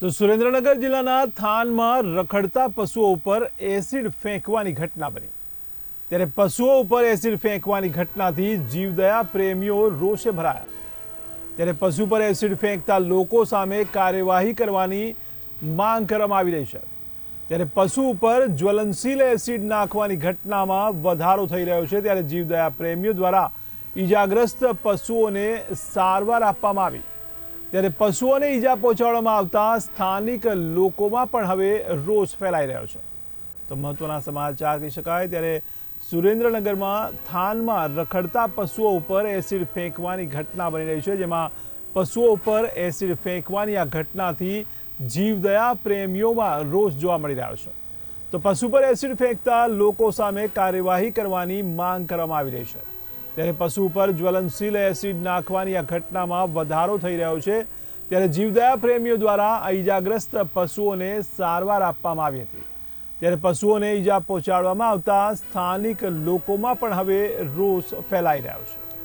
તો સુરેન્દ્રનગર જિલ્લાના થાનમાં રખડતા પશુઓ ઉપર એસિડ ફેંકવાની ઘટના બની. ત્યારે પશુઓ ઉપર એસિડ ફેંકવાની ઘટનાથી જીવદયા પ્રેમીઓ રોષે ભરાયા. ત્યારે પશુ પર એસિડ ફેંકતા લોકો સામે કાર્યવાહી કરવાની માંગ કરવામાં આવી રહી છે. ત્યારે પશુ ઉપર જ્વલનશીલ એસિડ નાખવાની ઘટનામાં વધારો થઈ રહ્યો છે. ત્યારે જીવદયા પ્રેમીઓ દ્વારા ઈજાગ્રસ્ત પશુઓને સારવાર આપવામાં આવી. ત્યારે પશુઓને ઈજા પહોંચાડવામાં આવતા સ્થાનિક લોકોમાં પણ હવે રોષ ફેલાઈ રહ્યો છે. તો મહત્વના સમાચાર કહી શકાય, ત્યારે સુરેન્દ્રનગરમાં થાનમાં રખડતા પશુઓ ઉપર એસિડ ફેંકવાની ઘટના બની રહી છે, જેમાં પશુઓ ઉપર એસિડ ફેંકવાની આ ઘટનાથી જીવદયા પ્રેમીઓમાં રોષ જોવા મળી રહ્યો છે. તો પશુ પર એસિડ ફેંકતા લોકો સામે કાર્યવાહી કરવાની માંગ કરવામાં આવી રહી છે. ત્યારે પશુ ઉપર જ્વલનશીલ એસિડ નાખવાની આ ઘટનામાં વધારો થઈ રહ્યો છે. ત્યારે જીવદયા પ્રેમીઓ દ્વારા ઈજાગ્રસ્ત પશુઓને સારવાર આપવામાં આવી હતી. ત્યારે પશુઓને ઈજા પહોંચાડવામાં આવતા સ્થાનિક લોકોમાં પણ હવે રોષ ફેલાઈ રહ્યો છે.